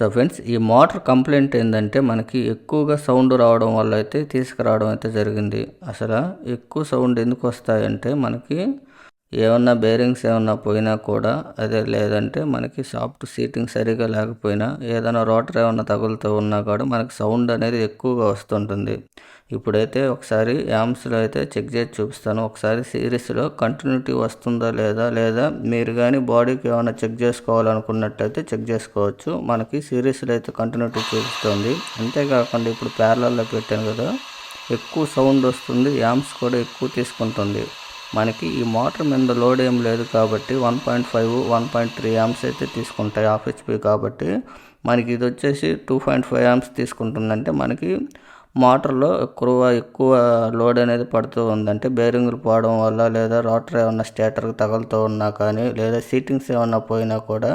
So friends ఈ motor complaint ఏంటంటే మనకి ఎక్కువగా సౌండ్ రావడం వల్ల అయితే తీసుకురావడం అయితే జరిగింది. అసలు ఎక్కువ సౌండ్ ఎందుకు వస్తాయంటే మనకి ఏమన్నా బేరింగ్స్ ఏమన్నా పోయినా కూడా అదే లేదంటే మనకి సాఫ్ట్ సీటింగ్ సరిగా లేకపోయినా ఏదైనా రోటర్ ఏమన్నా తగులుతూ ఉన్నా కూడా మనకి సౌండ్ అనేది ఎక్కువగా వస్తుంటుంది. ఇప్పుడైతే ఒకసారి యామ్స్లో అయితే చెక్ చేసి చూపిస్తాను. ఒకసారి సిరీస్లో కంటిన్యూటీ వస్తుందా లేదా లేదా మీరు కానీ బాడీకి ఏమైనా చెక్ చేసుకోవాలనుకున్నట్టయితే చెక్ చేసుకోవచ్చు. మనకి సిరీస్లో అయితే కంటిన్యూటీ చూపిస్తుంది. అంతేకాకుండా ఇప్పుడు ప్యారలలో పెట్టాను కదా ఎక్కువ సౌండ్ వస్తుంది యామ్స్ కూడా ఎక్కువ తీసుకుంటుంది. మనకి ఈ మోటార్ మీద లోడ్ ఏం లేదు కాబట్టి one point five one point three amps అయితే తీసుకుంటాయి ఆఫ్ హెచ్పి కాబట్టి. మనకి ఇది వచ్చేసి టూ పాయింట్ ఫైవ్ యామ్స్ తీసుకుంటుందంటే మనకి మోటార్లో ఎక్కువ ఎక్కువ లోడ్ అనేది పడుతూ ఉందంటే బేరింగ్లు పోవడం వల్ల లేదా రోటర్ ఏమన్నా స్టేటర్కి తగులుతూ ఉన్నా కానీ లేదా సీటింగ్స్ ఏమన్నా పోయినా కూడా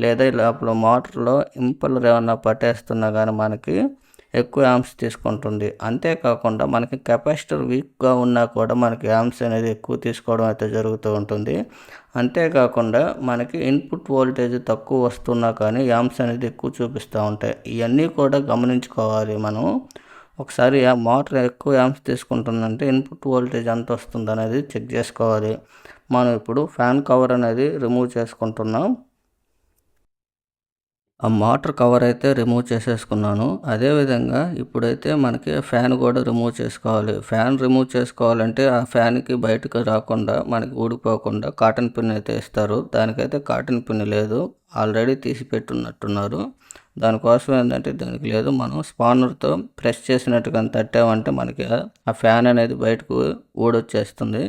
లేదా లోపల మోటార్లో ఇంపల్లర్ ఏమన్నా పట్టేస్తున్నా కానీ మనకి ఎక్కువ యామ్స్ తీసుకుంటుంది. అంతేకాకుండా మనకి కెపాసిటర్ వీక్గా ఉన్నా కూడా మనకి యామ్స్ అనేది ఎక్కువ తీసుకోవడం అయితే జరుగుతూ ఉంటుంది. అంతేకాకుండా మనకి ఇన్పుట్ వోల్టేజ్ తక్కువ వస్తున్నా కానీ యామ్స్ అనేది ఎక్కువ చూపిస్తూ ఉంటాయి. ఇవన్నీ కూడా గమనించుకోవాలి మనం. ఒకసారి ఆ మోటార్ ఎక్కువ యాంప్స్ తీసుకుంటుందంటే ఇన్పుట్ వోల్టేజ్ ఎంత వస్తుంది అనేది చెక్ చేసుకోవాలి. మనం ఇప్పుడు ఫ్యాన్ కవర్ అనేది రిమూవ్ చేసుకుంటున్నాం. ఆ మోటార్ కవర్ అయితే రిమూవ్ చేసేసుకున్నాను. అదేవిధంగా ఇప్పుడైతే మనకి ఫ్యాన్ కూడా రిమూవ్ చేసుకోవాలి. ఫ్యాన్ రిమూవ్ చేసుకోవాలంటే ఆ ఫ్యాన్కి బయటకు రాకుండా మనకి ఊడిపోకుండా కాటన్ పిన్ అయితే ఇస్తారు. దానికైతే కాటన్ పిన్ లేదు. ఆల్రెడీ తీసి పెట్టున్నట్టున్నారు దానికోసం ఏంటంటే దానికి లేదు. మనం స్పానర్తో ప్రెస్ చేసినట్టుగా తట్టామంటే మనకి ఆ ఫ్యాన్ అనేది బయటకు ఊడొచ్చేస్తుంది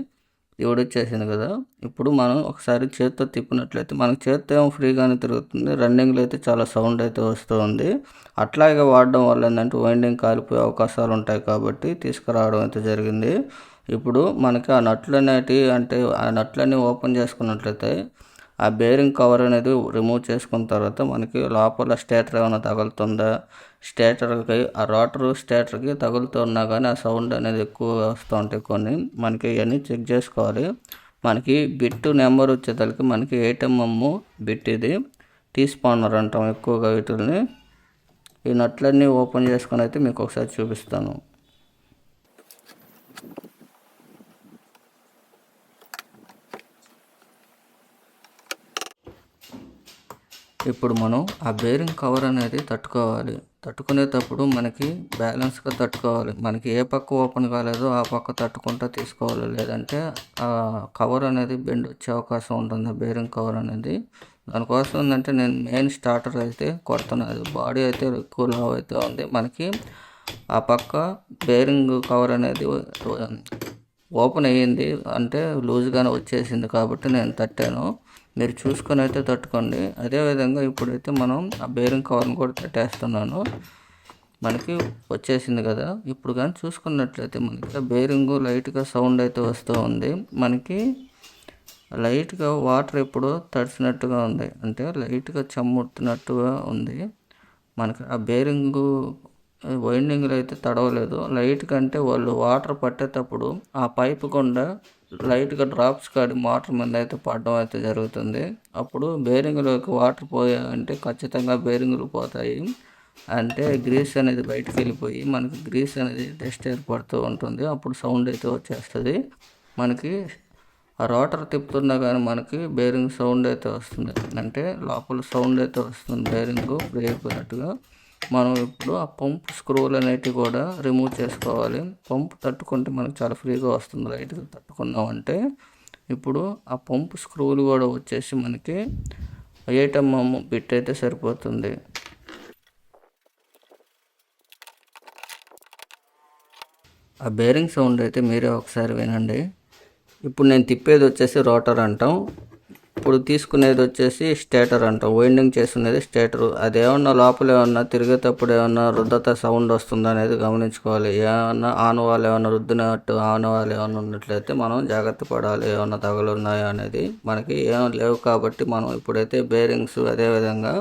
ఊడొచ్చేసింది కదా. ఇప్పుడు మనం ఒకసారి చేత్తో తిప్పినట్లయితే మనకి చేత్తో ఏమో ఫ్రీగానే తిరుగుతుంది. రన్నింగ్లో అయితే చాలా సౌండ్ అయితే వస్తుంది. అట్లాగే వాడడం వల్ల ఏంటంటే వైండింగ్ కాలిపోయే అవకాశాలు ఉంటాయి కాబట్టి తీసుకురావడం అయితే జరిగింది. ఇప్పుడు మనకి ఆ నట్లు అనేటివి అంటే ఆ నట్లన్నీ ఓపెన్ చేసుకున్నట్లయితే ఆ బేరింగ్ కవర్ అనేది రిమూవ్ చేసుకున్న తర్వాత మనకి లోపల స్టేటర్ ఏమైనా తగులుతుందా? స్టేటర్కి ఆ రోటరు స్టేటర్కి తగులుతున్నా కానీ ఆ సౌండ్ అనేది ఎక్కువ వస్తూ ఉంటాయి కొన్ని. మనకి ఇవన్నీ చెక్ చేసుకోవాలి. మనకి బిట్టు నెంబర్ వచ్చేసరికి మనకి ఏటీఎం బిట్ ఇది. తీసుకున్నారు అంటాం ఎక్కువగా వీటిని ఈ నట్లన్నీ ఓపెన్ చేసుకొని అయితే మీకు ఒకసారి చూపిస్తాను. ఇప్పుడు మనం ఆ బేరింగ్ కవర్ అనేది తట్టుకోవాలి. తట్టుకునేటప్పుడు మనకి బ్యాలెన్స్గా తట్టుకోవాలి. మనకి ఏ పక్క ఓపెన్ కాలేదో ఆ పక్క తట్టుకుంటా తీసుకోవాలి. లేదంటే ఆ కవర్ అనేది బెండ్ వచ్చే అవకాశం ఉంటుంది. బేరింగ్ కవర్ అనేది దానికోసం ఏంటంటే నేను మెయిన్ స్టార్టర్ అయితే కొడుతున్నాను బాడీ అయితే ఎక్కువ లావ్ అయితే ఉంది. మనకి ఆ పక్క బేరింగ్ కవర్ అనేది ఓపెన్ అయ్యింది. అంటే లూజ్గానే వచ్చేసింది కాబట్టి నేను తట్టాను. మీరు చూసుకొని అయితే తట్టుకోండి. అదేవిధంగా ఇప్పుడైతే మనం ఆ బేరింగ్ కవర్ని కూడా తట్టేస్తున్నాను. మనకి వచ్చేసింది కదా. ఇప్పుడు కానీ చూసుకున్నట్లయితే మనకి బేరింగ్ లైట్గా సౌండ్ అయితే వస్తూ ఉంది. మనకి లైట్గా వాటర్ ఇప్పుడు తడిసినట్టుగా ఉంది. అంటే లైట్గా చెమ్ముడుతున్నట్టుగా ఉంది. మనకి ఆ బేరింగు వైండింగ్లో అయితే తడవలేదు. లైట్ కంటే వాళ్ళు వాటర్ పట్టేటప్పుడు ఆ పైపు గుండా లైట్గా డ్రాప్స్ కాడి మోటార్ మీద అయితే పడడం అయితే జరుగుతుంది. అప్పుడు బేరింగ్లోకి వాటర్ పోయాయంటే ఖచ్చితంగా బేరింగ్లు పోతాయి. అంటే గ్రీస్ అనేది బయటకు వెళ్ళిపోయి మనకి గ్రీస్ అనేది డస్ట్ ఏర్పడుతూ ఉంటుంది. అప్పుడు సౌండ్ అయితే వచ్చేస్తుంది. మనకి ఆ రోటర్ తిప్పుతున్నా కానీ మనకి బేరింగ్ సౌండ్ అయితే వస్తుంది. అంటే లోపల సౌండ్ అయితే వస్తుంది బేరింగ్ ఫ్రీ అయిపోయినట్టుగా. మనం ఇప్పుడు ఆ పంప్ స్క్రూలు అనేటివి కూడా రిమూవ్ చేసుకోవాలి. పంప్ తట్టుకుంటే మనకు చాలా ఫ్రీగా వస్తుంది. లైట్ తట్టుకున్నామంటే ఇప్పుడు ఆ పంప్ స్క్రూలు కూడా వచ్చేసి మనకి ఎయిట్ బిట్ అయితే సరిపోతుంది. ఆ బేరింగ్ సౌండ్ అయితే మీరే ఒకసారి వినండి. ఇప్పుడు నేను తిప్పేది వచ్చేసి రోటర్ అంటాం. ఇప్పుడు తీసుకునేది వచ్చేసి స్టేటర్ అంటాం. వైండింగ్ చేసుకునేది స్టేటర్. అది ఏమన్నా లోపల ఏమన్నా తిరిగేటప్పుడు ఏమన్నా రుద్దత సౌండ్ వస్తుందా అనేది గమనించుకోవాలి. ఏమన్నా ఆనవాళ్ళు ఏమన్నా రుద్దినట్టు ఆనవాళ్ళు ఏమన్నా ఉన్నట్లయితే మనం జాగ్రత్త పడాలి. ఏమన్నా తగులున్నాయా అనేది మనకి ఏం లేవు కాబట్టి మనం ఇప్పుడైతే బేరింగ్స్ అదేవిధంగా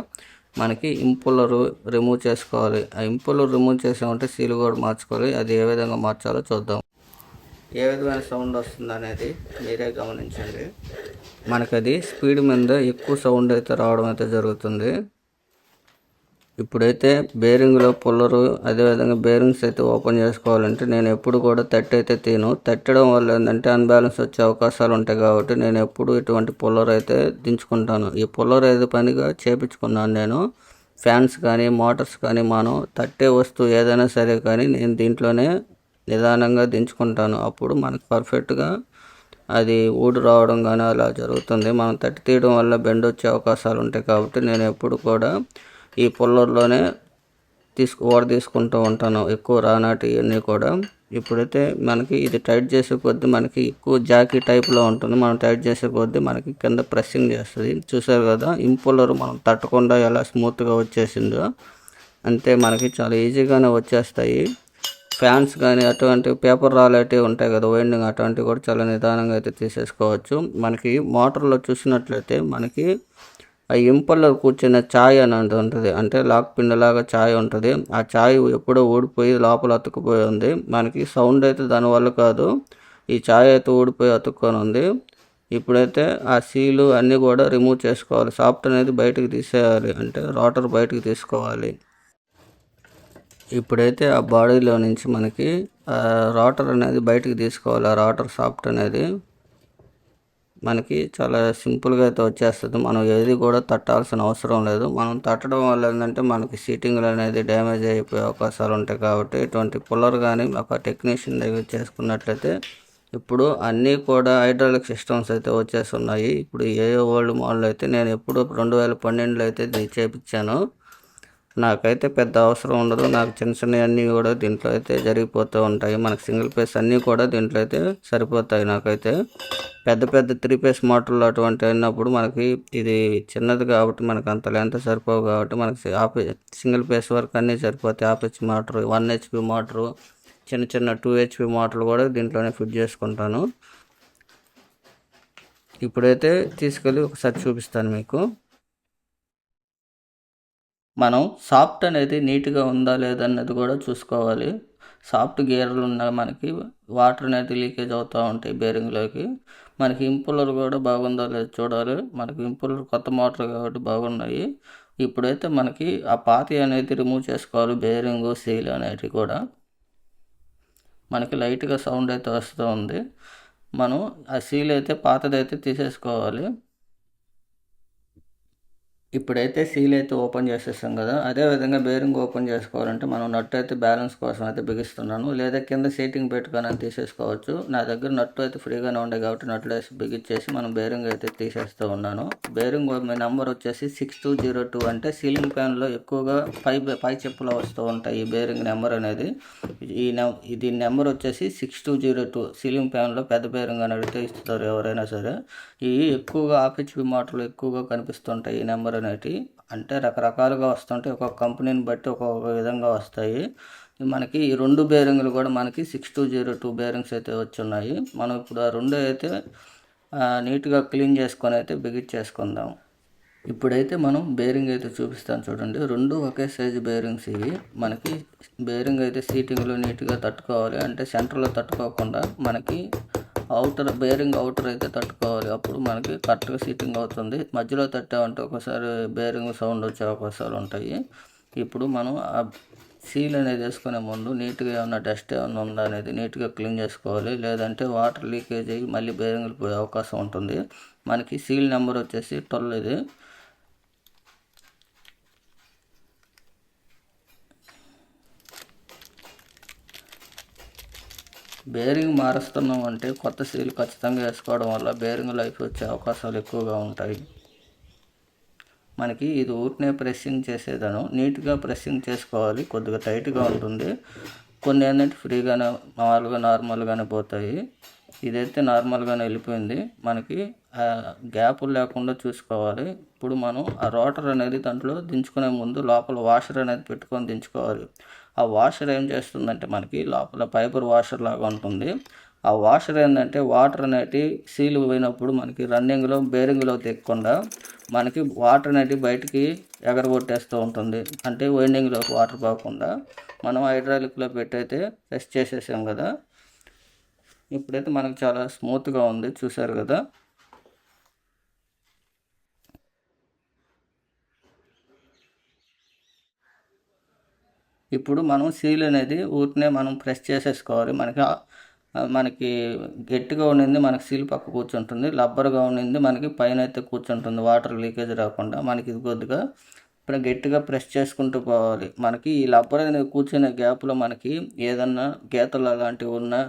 మనకి ఇంపులర్ రిమూవ్ చేసుకోవాలి. ఆ ఇంపులర్ రిమూవ్ చేసామంటే సీల్ కూడా మార్చుకోవాలి. అది ఏ విధంగా మార్చాలో చూద్దాం. ఏ విధమైన సౌండ్ వస్తుంది అనేది మీరే గమనించండి. మనకది అది స్పీడ్ మీద ఎక్కువ సౌండ్ అయితే రావడం అయితే జరుగుతుంది. ఇప్పుడైతే బేరింగ్లో పుల్లరు అదేవిధంగా బేరింగ్స్ అయితే ఓపెన్ చేసుకోవాలంటే నేను ఎప్పుడు కూడా తట్టి అయితే తీను తట్టడం వల్ల ఏంటంటే అన్బ్యాలెన్స్ వచ్చే అవకాశాలు ఉంటాయి కాబట్టి నేను ఎప్పుడు ఇటువంటి పుల్లర్ అయితే దించుకుంటాను. ఈ పుల్లర్ అయితే పనిగా చేపించుకున్నాను నేను. ఫ్యాన్స్ కానీ మోటార్స్ కానీ మనం తట్టే వస్తువు ఏదైనా సరే కానీ నేను దీంట్లోనే నిదానంగా దించుకుంటాను. అప్పుడు మనకు పర్ఫెక్ట్గా అది ఊడు రావడం కానీ అలా జరుగుతుంది. మనం తట్టి తీయడం వల్ల బెండ్ వచ్చే అవకాశాలు ఉంటాయి కాబట్టి నేను ఎప్పుడు కూడా ఈ పుల్లర్లోనే తీసుకు ఓడ తీసుకుంటూ ఉంటాను. ఎక్కువ రానాటి ఇవన్నీ కూడా. ఇప్పుడైతే మనకి ఇది టైట్ చేసే కొద్దీ మనకి ఎక్కువ జాకీ టైప్లో ఉంటుంది. మనం టైట్ చేసే కొద్దీ మనకి కింద ప్రెస్సింగ్ చేస్తుంది. చూసారు కదా ఇంపుల్లర్ మనం తట్టకుండా ఎలా స్మూత్గా వచ్చేసిందో అంతే మనకి చాలా ఈజీగానే వచ్చేస్తాయి. ఫ్యాన్స్ కానీ అటువంటి పేపర్ రాలేటివి ఉంటాయి కదా వైండింగ్ అటువంటివి కూడా చాలా నిదానంగా అయితే తీసేసుకోవచ్చు. మనకి మోటార్లో చూసినట్లయితే మనకి ఆ ఇంపల్లో కూర్చున్న ఛాయ్ అనేది ఉంటుంది. అంటే లాక్ పిండిలాగా ఛాయ్ ఉంటుంది. ఆ ఛాయ్ ఎప్పుడో ఊడిపోయి లోపల అతుక్కుపోయి ఉంది. మనకి సౌండ్ అయితే దానివల్ల కాదు. ఈ ఛాయ్ అయితే ఊడిపోయి అతుక్కొని ఉంది. ఇప్పుడైతే ఆ సీలు అన్నీ కూడా రిమూవ్ చేసుకోవాలి. సాఫ్ట్ అనేది బయటకు తీసేయాలి. అంటే రోటర్ బయటకు తీసుకోవాలి. ఇప్పుడైతే ఆ బాడీలో నుంచి మనకి రాటర్ అనేది బయటకు తీసుకోవాలి. ఆ రాటర్ సాఫ్ట్ అనేది మనకి చాలా సింపుల్గా అయితే వచ్చేస్తుంది. మనం ఏది కూడా తట్టాల్సిన అవసరం లేదు. మనం తట్టడం వల్ల ఏంటంటే మనకి సీటింగ్లు అనేది డ్యామేజ్ అయిపోయే అవకాశాలు ఉంటాయి కాబట్టి ఇటువంటి పుల్లర్ కానీ ఒక టెక్నీషియన్ దగ్గర చేసుకున్నట్లయితే ఇప్పుడు అన్నీ కూడా హైడ్రాలిక్ సిస్టమ్స్ అయితే వచ్చేస్తున్నాయి. ఇప్పుడు ఏ ఓల్డ్ మోడల్ అయితే నేను ఎప్పుడు రెండు వేల పన్నెండులో అయితే చేపించాను నాకైతే పెద్ద అవసరం ఉండదు. నాకు చిన్న చిన్న అన్నీ కూడా దీంట్లో అయితే జరిగిపోతూ ఉంటాయి. మనకి సింగిల్ పేస్ అన్నీ కూడా దీంట్లో అయితే సరిపోతాయి నాకైతే. పెద్ద పెద్ద త్రీ పేస్ మోటార్లు అటువంటి అయినప్పుడు మనకి ఇది చిన్నది కాబట్టి మనకు అంత లెంత్ సరిపోవు కాబట్టి మనకి ఆపే సింగిల్ పేస్ వరకు అన్నీ సరిపోతాయి. ఆపిచ్ మోటార్ వన్ హెచ్పి మోటారు చిన్న చిన్న టూ హెచ్పి మోటార్లు కూడా దీంట్లోనే ఫిట్ చేసుకుంటాను. ఇప్పుడైతే తీసుకెళ్ళి ఒకసారి చూపిస్తాను మీకు. మనం సాఫ్ట్ అనేది నీట్గా ఉందా లేదన్నది కూడా చూసుకోవాలి. సాఫ్ట్ గేర్లు ఉన్న మనకి వాటర్ అనేది లీకేజ్ అవుతూ ఉంటాయి బేరింగ్లోకి. మనకి ఇంపులర్ కూడా బాగుందో లేదో చూడాలి. మనకి ఇంపులర్ కొత్త మోటార్ కాబట్టి బాగున్నాయి. ఇప్పుడైతే మనకి ఆ పాతి అనేది రిమూవ్ చేసుకోవాలి బేరింగ్ సీల్ అనేటివి కూడా. మనకి లైట్గా సౌండ్ అయితే వస్తూ ఉంది. మనం ఆ సీల్ అయితే పాతదైతే తీసేసుకోవాలి. ఇప్పుడైతే సీల్ అయితే ఓపెన్ చేసేసాం కదా. అదే విధంగా బేరింగ్ ఓపెన్ చేసుకోవాలంటే మనం నట్టు అయితే బ్యాలెన్స్ కోసం అయితే బిగిస్తున్నాను. లేదా కింద సీటింగ్ పెట్టుకొని తీసేసుకోవచ్చు. నా దగ్గర నట్టు అయితే ఫ్రీగానే ఉండే కాబట్టి నట్లు వేసి బిగించేసి మనం బేరింగ్ అయితే తీసేస్తూ ఉన్నాను. బేరింగ్ మీ నెంబర్ వచ్చేసి సిక్స్ టూ జీరో టూ అంటే సీలింగ్ ప్యాన్లో ఎక్కువగా పై పై చెప్పులో వస్తూ ఉంటాయి ఈ బేరింగ్ నెంబర్ అనేది. ఈ ఇది నెంబర్ వచ్చేసి six two zero two ceiling ప్యాన్లో పెద్ద బేరింగ్ అని అడిగితే ఇస్తారు ఎవరైనా సరే. ఇవి ఎక్కువగా ఆఫీస్ మోటార్లు ఎక్కువగా కనిపిస్తుంటాయి ఈ నెంబర్ అనేటివి. అంటే రకరకాలుగా వస్తుంటాయి. ఒక్కొక్క కంపెనీని బట్టి ఒక్కొక్క విధంగా వస్తాయి. మనకి ఈ రెండు బేరింగ్లు కూడా మనకి six two zero two bearings అయితే వచ్చున్నాయి. మనం ఇప్పుడు ఆ రెండు అయితే నీట్గా క్లీన్ చేసుకొని అయితే బిగించేసుకుందాం ఇప్పుడైతే మనం బేరింగ్ అయితే చూపిస్తాను చూడండి. రెండు ఒకే సైజు బేరింగ్స్ ఇవి. మనకి బేరింగ్ అయితే సీటింగ్లో నీట్గా తట్టుకోవాలి. అంటే సెంటర్లో తట్టుకోకుండా మనకి అవుటర్ బేరింగ్ అవుటర్ అయితే తట్టుకోవాలి. అప్పుడు మనకి కరెక్ట్గా సీటింగ్ అవుతుంది. మధ్యలో తట్టామంటే ఒకసారి బేరింగ్ సౌండ్ వచ్చే అవకాశాలు ఉంటాయి. ఇప్పుడు మనం ఆ సీల్ అనేది వేసుకునే ముందు నీట్గా ఏమన్నా డస్ట్ ఏమన్నా ఉందా అనేది నీట్గా క్లీన్ చేసుకోవాలి. లేదంటే వాటర్ లీకేజ్ అయ్యి మళ్ళీ బేరింగ్లు పోయే అవకాశం ఉంటుంది. మనకి సీల్ నెంబర్ వచ్చేసి ట్వెల్వ్ ఇది. బేరింగ్ మారుస్తున్నాం అంటే కొత్త సీల్ ఖచ్చితంగా వేసుకోవడం వల్ల బేరింగ్ లైఫ్ వచ్చే అవకాశాలు ఎక్కువగా ఉంటాయి. మనకి ఇది ఊరినే ప్రెస్సింగ్ చేసేదాను నీట్గా ప్రెస్సింగ్ చేసుకోవాలి కొద్దిగా టైట్గా ఉంటుంది. కొన్ని ఏంటంటే ఫ్రీగానే మామూలుగా నార్మల్గానే పోతాయి. ఇదైతే నార్మల్గానే వెళ్ళిపోయింది. మనకి గ్యాపులు లేకుండా చూసుకోవాలి. ఇప్పుడు మనం ఆ రోటర్ అనేది దాంట్లో దించుకునే ముందు లోపల వాషర్ అనేది పెట్టుకొని దించుకోవాలి. ఆ వాషర్ ఏం చేస్తుందంటే మనకి లోపల పైపర్ వాషర్ లాగా ఉంటుంది. ఆ వాషర్ ఏంటంటే వాటర్ అనేటి సీల్ పోయినప్పుడు మనకి రన్నింగ్లో బేరింగ్లో తెక్కకుండా మనకి వాటర్ అనేది బయటికి ఎగరగొట్టేస్తూ ఉంటుంది. అంటే వైండింగ్లోకి వాటర్ పోకుండా మనం హైడ్రాలిక్లో పెట్టయితే టెస్ట్ చేసేసాం కదా. ఇప్పుడైతే మనకు చాలా స్మూత్గా ఉంది చూసారు కదా. ఇప్పుడు మనం సీల్ అనేది ఊరినే మనం ప్రెస్ చేసేసుకోవాలి. మనకి మనకి గట్టిగా ఉండింది మనకి సీల్ పక్క కూర్చుంటుంది. రబ్బర్గా ఉండింది మనకి పైన అయితే కూర్చుంటుంది. వాటర్ లీకేజ్ రాకుండా మనకి ఇది కొద్దిగా ఇప్పుడు గట్టిగా ప్రెస్ చేసుకుంటూ పోవాలి. మనకి ఈ రబ్బర్ అనేది కూర్చునే గ్యాప్లో మనకి ఏదన్నా గీతలు అలాంటివి ఉన్నా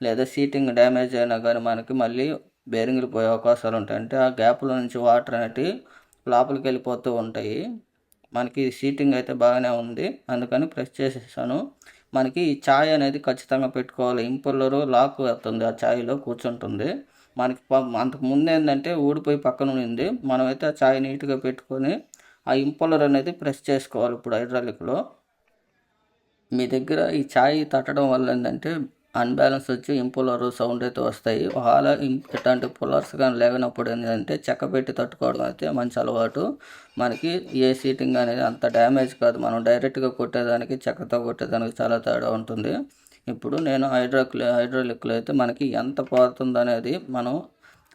లేదా సీటింగ్ డ్యామేజ్ అయినా కానీ మనకి మళ్ళీ బేరింగ్లు పోయే అవకాశాలు ఉంటాయి. అంటే ఆ గ్యాప్లో నుంచి వాటర్ అనేటివి లోపలికి వెళ్ళిపోతూ ఉంటాయి. మనకి సీటింగ్ అయితే బాగానే ఉంది. అందుకని ప్రెస్ చేసేసాను. మనకి ఈ ఛాయ్ అనేది ఖచ్చితంగా పెట్టుకోవాలి. ఇంపుల్లరు లాక్ అవుతుంది. ఆ ఛాయ్లో కూర్చుంటుంది. మనకి అంతకు ముందు ఏంటంటే ఊడిపోయి పక్కన ఉంది మనమైతే ఆ ఛాయ్ నీట్గా పెట్టుకొని ఆ ఇంపుల్లర్ అనేది ప్రెస్ చేసుకోవాలి ఇప్పుడు హైడ్రాలిక్లో. మీ దగ్గర ఈ ఛాయ్ తట్టడం వల్ల ఏంటంటే అన్బ్యాలెన్స్ వచ్చి ఇంపులర్ సౌండ్ అయితే వస్తాయి. ఒకవేళ ఇట్లాంటి పుల్లర్స్ కానీ లేనప్పుడు ఏంటంటే చెక్క పెట్టి తట్టుకోవడం అయితే మంచి అలవాటు. మనకి ఏ సీటింగ్ అనేది అంత డ్యామేజ్ కాదు. మనం డైరెక్ట్గా కొట్టేదానికి చెక్కతో కొట్టేదానికి చాలా తేడా ఉంటుంది. ఇప్పుడు నేను హైడ్రోక్లే హైడ్రోలిక్లో అయితే మనకి ఎంత పోతుంది అనేది మనం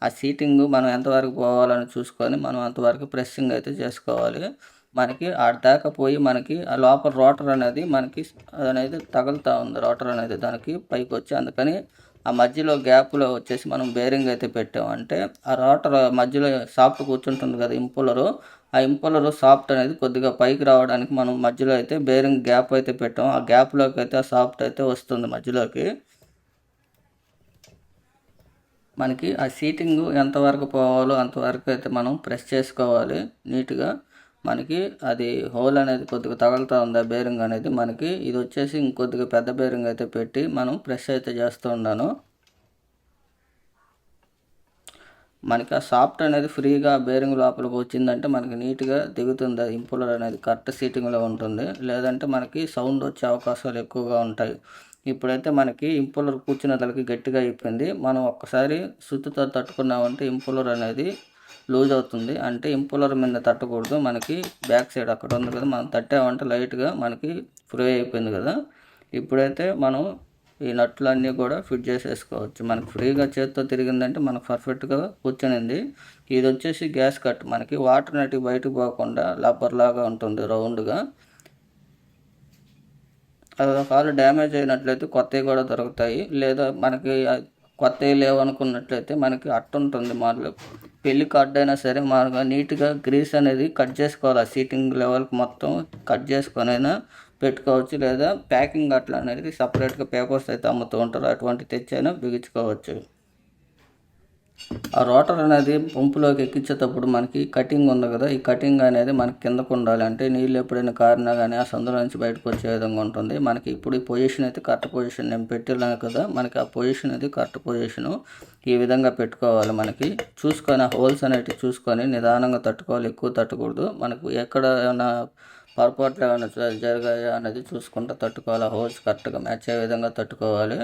ఆ సీటింగ్ మనం ఎంతవరకు పోవాలని చూసుకొని మనం అంతవరకు ప్రెస్సింగ్ అయితే చేసుకోవాలి. మనకి ఆడ మనకి ఆ లోపల రోటర్ అనేది మనకి అనేది తగులుతూ ఉంది రోటర్ అనేది దానికి పైకి వచ్చి. అందుకని ఆ మధ్యలో గ్యాప్లో వచ్చేసి మనం బేరింగ్ అయితే పెట్టామంటే ఆ రోటర్ మధ్యలో సాఫ్ట్ కూర్చుంటుంది కదా ఇంపులరు ఆ ఇంపులరు సాఫ్ట్ అనేది కొద్దిగా పైకి రావడానికి మనం మధ్యలో అయితే బేరింగ్ గ్యాప్ అయితే పెట్టాం. ఆ గ్యాప్లోకి అయితే ఆ సాఫ్ట్ అయితే వస్తుంది మధ్యలోకి. మనకి ఆ సీటింగ్ ఎంతవరకు పోవాలో అంతవరకు అయితే మనం ప్రెస్ చేసుకోవాలి నీట్గా. మనకి అది హోల్ అనేది కొద్దిగా తగులుతూ ఉంది ఆ బేరింగ్ అనేది మనకి ఇది వచ్చేసి ఇంకొద్దిగా పెద్ద బేరింగ్ అయితే పెట్టి మనం ప్రెస్ అయితే చేస్తూ ఉన్నాను మనకి ఆ సాఫ్ట్ అనేది ఫ్రీగా బేరింగ్ లోపలికి వచ్చిందంటే మనకి నీట్గా దిగుతుంది ఇంపులర్ అనేది కరెక్ట్ సీటింగ్లో ఉంటుంది. లేదంటే మనకి సౌండ్ వచ్చే అవకాశాలు ఎక్కువగా ఉంటాయి. ఇప్పుడైతే మనకి ఇంపులర్ కూర్చున్న తలకి గట్టిగా అయిపోయింది. మనం ఒక్కసారి సుత్తుతో తట్టుకున్నామంటే ఇంపులర్ అనేది లూజ్ అవుతుంది. అంటే ఇంపులర్ మీద తట్టకూడదు. మనకి బ్యాక్ సైడ్ అక్కడ ఉంది కదా మనం తట్టామంటే లైట్గా మనకి ఫ్రై అయిపోయింది కదా. ఇప్పుడైతే మనం ఈ నట్లన్నీ కూడా ఫిట్ చేసేసుకోవచ్చు. మనకి ఫ్రీగా చేత్తో తిరిగిందంటే మనకు పర్ఫెక్ట్గా కూర్చునింది. ఇది వచ్చేసి గ్యాస్ కట్. మనకి వాటర్ నటి బయటకు పోకుండా రబ్బర్ లాగా ఉంటుంది రౌండ్గా. అది ఒకవేళ డ్యామేజ్ అయినట్లయితే కొత్తవి కూడా దొరుకుతాయి. లేదా మనకి కొత్తవి లేవనుకున్నట్లయితే మనకి అట్ట ఉంటుంది మాటలు పెళ్ళి కార్డ్ అయినా సరే మనకు నీట్గా గ్రీస్ అనేది కట్ చేసుకోవాలి? సీటింగ్ లెవెల్కి మొత్తం కట్ చేసుకొనైనా పెట్టుకోవచ్చు. లేదా ప్యాకింగ్ అట్లా అనేది సపరేట్గా పేపర్స్ అయితే అమ్ముతూ ఉంటారు. అటువంటి తెచ్చైనా బిగించుకోవచ్చు. ఆ రోటర్ అనేది పంపులోకి ఎక్కించేటప్పుడు మనకి కటింగ్ ఉంది కదా ఈ కటింగ్ అనేది మనకి కిందకు ఉండాలి. అంటే నీళ్ళు ఎప్పుడైనా కారినా కానీ ఆ సందులో నుంచి బయటకు వచ్చే విధంగా ఉంటుంది. మనకి ఇప్పుడు ఈ పొజిషన్ అయితే కరెక్ట్ పొజిషన్ నేను పెట్టినాను కదా మనకి ఆ పొజిషన్ అది కరెక్ట్ పొజిషను ఈ విధంగా పెట్టుకోవాలి మనకి. చూసుకొని ఆ హోల్స్ అనేటివి చూసుకొని నిదానంగా తట్టుకోవాలి. ఎక్కువ తట్టకూడదు. మనకు ఎక్కడ ఏమైనా పొరపాట్లు ఏమైనా జరిగాయా అనేది చూసుకుంటూ తట్టుకోవాలి. ఆ హోల్స్ కరెక్ట్గా మ్యాచ్ అయ్యే విధంగా తట్టుకోవాలి.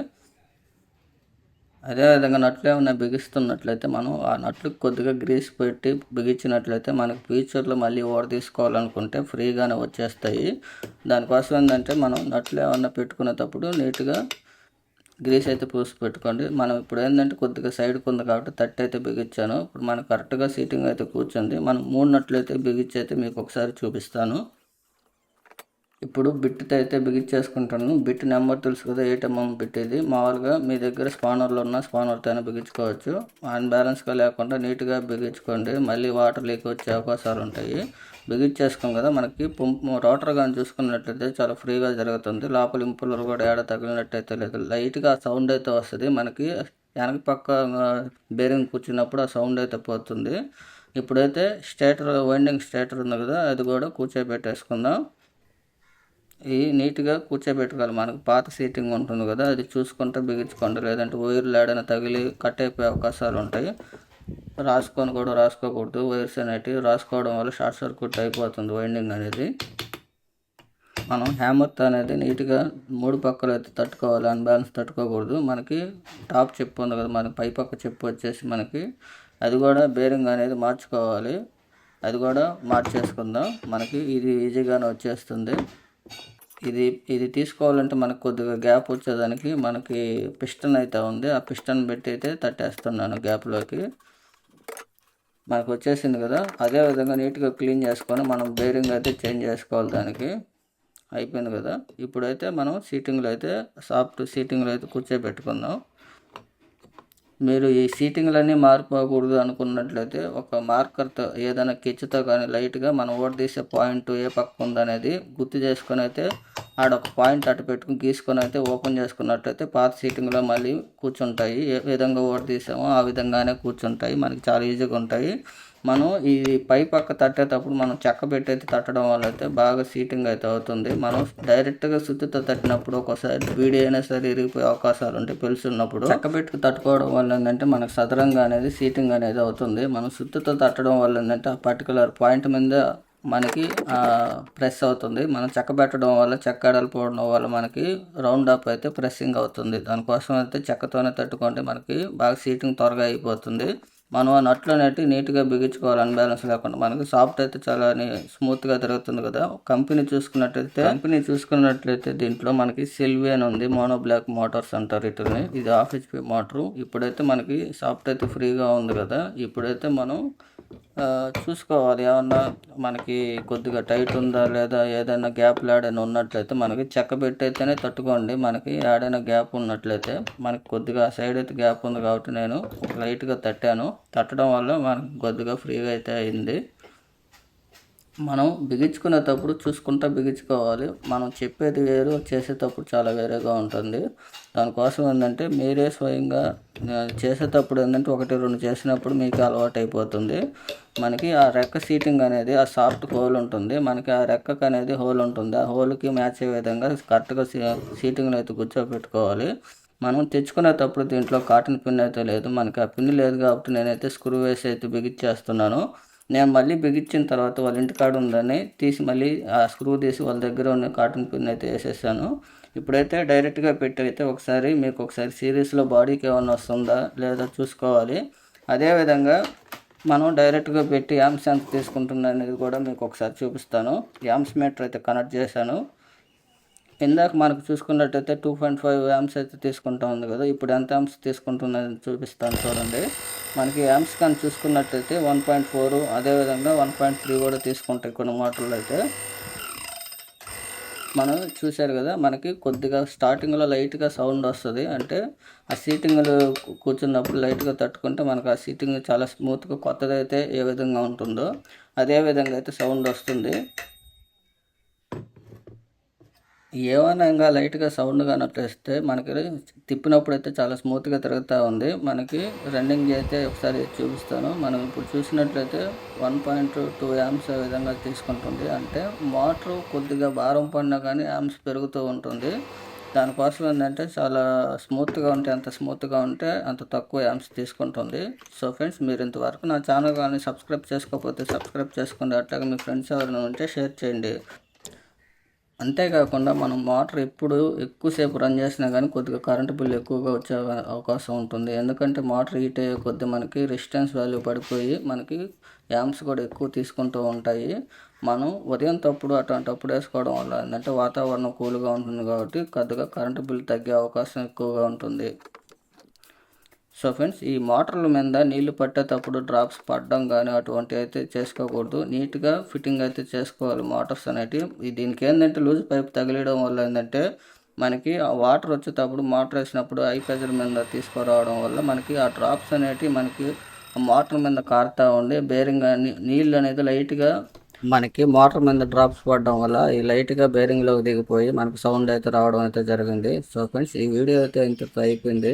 అదేవిధంగా నట్లు ఏమైనా బిగిస్తున్నట్లయితే మనం ఆ నట్లకు కొద్దిగా గ్రీస్ పెట్టి బిగించినట్లయితే మనకు ఫ్యూచర్లో మళ్ళీ ఓడ తీసుకోవాలనుకుంటే ఫ్రీగానే వచ్చేస్తాయి. దానికోసం ఏంటంటే మనం నట్లు ఏమన్నా పెట్టుకునేటప్పుడు నీట్గా గ్రీస్ అయితే పూసి పెట్టుకోండి. మనం ఇప్పుడు ఏంటంటే కొద్దిగా సైడ్కి ఉంది కాబట్టి తట్టు అయితే బిగించాను. ఇప్పుడు మనకు కరెక్ట్గా సీటింగ్ అయితే కూర్చుంది. మనం మూడు నట్లు అయితే బిగించి అయితే మీకు ఒకసారి చూపిస్తాను. ఇప్పుడు బిట్ అయితే బిగించేసుకుంటాను బిట్ నెంబర్ తెలుసు కదా ఎయిట్ ఎంఎం బిట్ ఇది మామూలుగా మీ దగ్గర స్పానర్లు ఉన్న స్పానర్తో అయినా బిగించుకోవచ్చు. అన్బ్యాలెన్స్గా లేకుండా నీట్గా బిగించుకోండి. మళ్ళీ వాటర్ లీక్ వచ్చే అవకాశాలు ఉంటాయి. బిగించేసుకోం కదా మనకి పంపు రోటర్ కానీ చూసుకున్నట్లయితే చాలా ఫ్రీగా జరుగుతుంది. లోపల ఇంపులు కూడా ఏడ తగిలినట్టయితే లేదు. లైట్గా సౌండ్ అయితే వస్తుంది. మనకి వెనక పక్క బేరింగ్ కూర్చున్నప్పుడు ఆ సౌండ్ అయితే పోతుంది. ఇప్పుడైతే స్టేటర్ వైండింగ్ స్టేటర్ ఉంది కదా అది కూడా కూర్చోబెట్టేసుకుందాం. ఈ నీట్గా కూర్చోబెట్టుకోవాలి. మనకు పాత సీటింగ్ ఉంటుంది కదా అది చూసుకుంటే బిగించుకోండి. లేదంటే వైర్లు ఏడైనా తగిలి కట్ అయిపోయే అవకాశాలు ఉంటాయి. రాసుకొని కూడా రాసుకోకూడదు. వైర్స్ అనేటివి రాసుకోవడం వల్ల షార్ట్ సర్క్యూట్ అయిపోతుంది వైండింగ్ అనేది. మనం హ్యామర్తో అనేది నీట్గా మూడు పక్కలు అయితే తట్టుకోవాలి. అన్బ్యాలెన్స్ తట్టుకోకూడదు. మనకి టాప్ చెప్పు ఉంది కదా మనకి పై పక్క చెప్పు వచ్చేసి మనకి అది కూడా బేరింగ్ అనేది మార్చుకోవాలి. అది కూడా మార్చేసుకుందాం. మనకి ఇది ఈజీగానే వచ్చేస్తుంది. ఇది ఇది తీసుకోవాలంటే మనకు కొద్దిగా గ్యాప్ వచ్చేదానికి మనకి పిస్టన్ అయితే ఉంది. ఆ పిస్టన్ పెట్టి అయితే తట్టేస్తున్నాను గ్యాప్లోకి మనకు వచ్చేసింది కదా. అదే విధంగా నీట్గా క్లీన్ చేసుకొని మనం బేరింగ్ అయితే చేంజ్ చేసుకోవాలి దానికి. అయిపోయింది కదా. ఇప్పుడైతే మనం సీటింగ్లో అయితే సాఫ్ట్ సీటింగ్లో అయితే కూర్చోబెట్టుకుందాం. మీరు ఈ సీటింగ్లన్నీ మారిపోకూడదు అనుకున్నట్లయితే ఒక మార్కర్తో ఏదైనా కిచ్చుతో కానీ లైట్గా మనం ఓట్ తీసే పాయింట్ ఏ పక్క ఉందనేది గుర్తు చేసుకొని అయితే ఆడ ఒక పాయింట్ అటు పెట్టుకుని గీసుకొని అయితే ఓపెన్ చేసుకున్నట్టయితే పాత సీటింగ్లో మళ్ళీ కూర్చుంటాయి. ఏ విధంగా ఓటు తీసామో ఆ విధంగానే కూర్చుంటాయి. మనకి చాలా ఈజీగా ఉంటాయి. మనం ఈ పై పక్క తట్టేటప్పుడు మనం చెక్క పెట్టి అయితే తట్టడం వల్ల అయితే బాగా సీటింగ్ అయితే అవుతుంది. మనం డైరెక్ట్గా శుద్ధితో తట్టినప్పుడు ఒకసారి వీడి అయినా సరే ఇరిగిపోయే అవకాశాలు ఉంటాయి పెలుసున్నప్పుడు చెక్క పెట్టుకు తట్టుకోవడం వల్ల ఏంటంటే మనకు సదరంగా అనేది సీటింగ్ అనేది అవుతుంది. మనం శుద్ధితో తట్టడం వల్ల ఏంటంటే ఆ పర్టికులర్ పాయింట్ మీద మనకి ప్రెస్ అవుతుంది. మనం చెక్క పెట్టడం వల్ల చెక్క అడలిపోవడం వల్ల మనకి రౌండ్ అప్ అయితే ప్రెస్సింగ్ అవుతుంది. దానికోసం అయితే చెక్కతోనే తట్టుకుంటే మనకి బాగా సీటింగ్ త్వరగా అయిపోతుంది. మనం ఆ నట్లు అనేవి నీట్గా బిగించుకోవాలి అన్బ్యాలెన్స్ లేకుండా మనకి సాఫ్ట్ అయితే చాలా స్మూత్గా తిరుగుతుంది కదా. కంపెనీ చూసుకున్నట్లయితే కంపెనీ చూసుకున్నట్లయితే దీంట్లో మనకి సెల్వి అని ఉంది. మోనో బ్లాక్ మోటార్స్ అంటారు ఇటుని ఇది ఆఫ్ హెచ్పి మోటారు. ఇప్పుడైతే మనకి సాఫ్ట్ అయితే ఫ్రీగా ఉంది కదా. ఇప్పుడైతే మనం చూసుకోవాలి. ఏమన్నా మనకి కొద్దిగా టైట్ ఉందా లేదా ఏదైనా గ్యాప్లు యాడైనా ఉన్నట్లయితే మనకి చెక్క పెట్టయితేనే తట్టుకోండి. మనకి ఏడైనా గ్యాప్ ఉన్నట్లయితే మనకి కొద్దిగా సైడ్ అయితే గ్యాప్ ఉంది కాబట్టి నేను లైట్గా తట్టాను. తట్టడం వల్ల మనకి కొద్దిగా ఫ్రీగా అయితే అయింది. మనం బిగించుకునేటప్పుడు చూసుకుంటా బిగించుకోవాలి. మనం చెప్పేది వేరు చేసేటప్పుడు చాలా వేరేగా ఉంటుంది. దానికోసం ఏంటంటే మీరే స్వయంగా చేసేటప్పుడు ఏంటంటే ఒకటి రెండు చేసినప్పుడు మీకు అలవాటు అయిపోతుంది మనకి ఆ రెక్క సీటింగ్ అనేది ఆ సాఫ్ట్ హోల్ ఉంటుంది. మనకి ఆ రెక్కకు అనేది హోల్ ఉంటుంది. ఆ హోల్కి మ్యాచ్ అయ్యే విధంగా కరెక్ట్గా సీ సీటింగ్లో అయితే కూర్చోబెట్టుకోవాలి. మనం తెచ్చుకునేటప్పుడు దీంట్లో కాటన్ పిన్ అయితే లేదు. మనకి ఆ పిన్ లేదు కాబట్టి నేనైతే స్క్రూ వేసి అయితే బిగించేస్తున్నాను నేను మళ్ళీ బిగించిన తర్వాత వాళ్ళ ఇంటికాడ ఉందని తీసి మళ్ళీ ఆ స్క్రూ తీసి వాళ్ళ దగ్గర ఉన్న కాటన్ పిన్ అయితే వేసేసాను. ఇప్పుడైతే డైరెక్ట్గా పెట్టి అయితే ఒకసారి మీకు ఒకసారి సిరీస్లో బాడీకి ఏమైనా వస్తుందా లేదా చూసుకోవాలి. అదేవిధంగా మనం డైరెక్ట్గా పెట్టి యామ్స్ ఎంత తీసుకుంటుంది అనేది కూడా మీకు ఒకసారి చూపిస్తాను. యామ్స్ మీటర్ అయితే కనెక్ట్ చేశాను. ఇందాక మనకు చూసుకున్నట్టయితే టూ పాయింట్ ఫైవ్ యామ్స్ అయితే తీసుకుంటా ఉంది కదా. ఇప్పుడు ఎంత యామ్స్ తీసుకుంటుందని చూపిస్తాను చూడండి. మనకి యామ్స్ కానీ చూసుకున్నట్టయితే వన్ పాయింట్ ఫోర్ అదేవిధంగా వన్ పాయింట్ త్రీ కూడా తీసుకుంటాయి కొన్ని మోటార్లు అయితే. మనం చూశారు కదా మనకి కొద్దిగా స్టార్టింగ్లో లైట్గా సౌండ్ వస్తుంది. అంటే ఆ సీటింగ్లు కూర్చున్నప్పుడు లైట్గా తట్టుకుంటే మనకు ఆ సీటింగ్ చాలా స్మూత్గా కొత్తదైతే ఏ విధంగా ఉంటుందో అదే విధంగా అయితే సౌండ్ వస్తుంది. ఏమైనా ఇంకా లైట్గా సౌండ్ కానట్లేస్తే మనకి తిప్పినప్పుడు అయితే చాలా స్మూత్గా తిరుగుతూ ఉంది. మనకి రన్నింగ్ అయితే ఒకసారి చూపిస్తాను. మనం ఇప్పుడు చూసినట్లయితే వన్ పాయింట్ టూ యామ్స్ విధంగా తీసుకుంటుంది. అంటే మోటార్ కొద్దిగా భారం పడినా కానీ యామ్స్ పెరుగుతూ ఉంటుంది. దానికోసం ఏంటంటే చాలా స్మూత్గా ఉంటే అంత స్మూత్గా ఉంటే అంత తక్కువ యామ్స్ తీసుకుంటుంది. సో ఫ్రెండ్స్ మీరు ఇంతవరకు నా ఛానల్ కానీ సబ్స్క్రైబ్ చేసుకోకపోతే సబ్స్క్రైబ్ చేసుకోండి అట్లాగే మీ ఫ్రెండ్స్ ఎవరైనా ఉంటే షేర్ చేయండి. అంతేకాకుండా మనం మోటార్ ఎప్పుడు ఎక్కువసేపు రన్ చేసినా కానీ కొద్దిగా కరెంటు బిల్లు ఎక్కువగా వచ్చే అవకాశం ఉంటుంది. ఎందుకంటే మోటార్ హీట్ అయ్యే కొద్ది మనకి రెసిస్టెన్స్ వాల్యూ పడిపోయి మనకి యామ్స్ కూడా ఎక్కువ తీసుకుంటూ ఉంటాయి. మనం ఉదయం తప్పుడు అటువంటిప్పుడు వేసుకోవడం వల్ల ఏంటంటే వాతావరణం కూల్గా ఉంటుంది కాబట్టి కొద్దిగా కరెంటు బిల్లు తగ్గే అవకాశం ఎక్కువగా ఉంటుంది. సో ఫ్రెండ్స్ ఈ మోటార్ల మీద నీళ్ళు పట్టేటప్పుడు డ్రాప్స్ పడడం కానీ అటువంటి అయితే చేసుకోకూడదు. నీట్గా ఫిట్టింగ్ అయితే చేసుకోవాలి మోటార్స్ అనేటివి. దీనికి ఏంటంటే లూజ్ పైప్ తగిలియడం వల్ల ఏంటంటే మనకి ఆ వాటర్ వచ్చేటప్పుడు మోటార్ వేసినప్పుడు హై ప్రెజర్ మీద తీసుకురావడం వల్ల మనకి ఆ డ్రాప్స్ అనేటివి మనకి మోటార్ మీద కారుతూ ఉండి బేరింగ్ నీళ్ళు అనేది లైట్గా మనకి మోటార్ మీద డ్రాప్స్ పడడం వల్ల ఈ లైట్గా బేరింగ్లోకి దిగిపోయి మనకి సౌండ్ అయితే రావడం అయితే జరిగింది. సో ఫ్రెండ్స్ ఈ వీడియో అయితే ఇంత అయిపోయింది.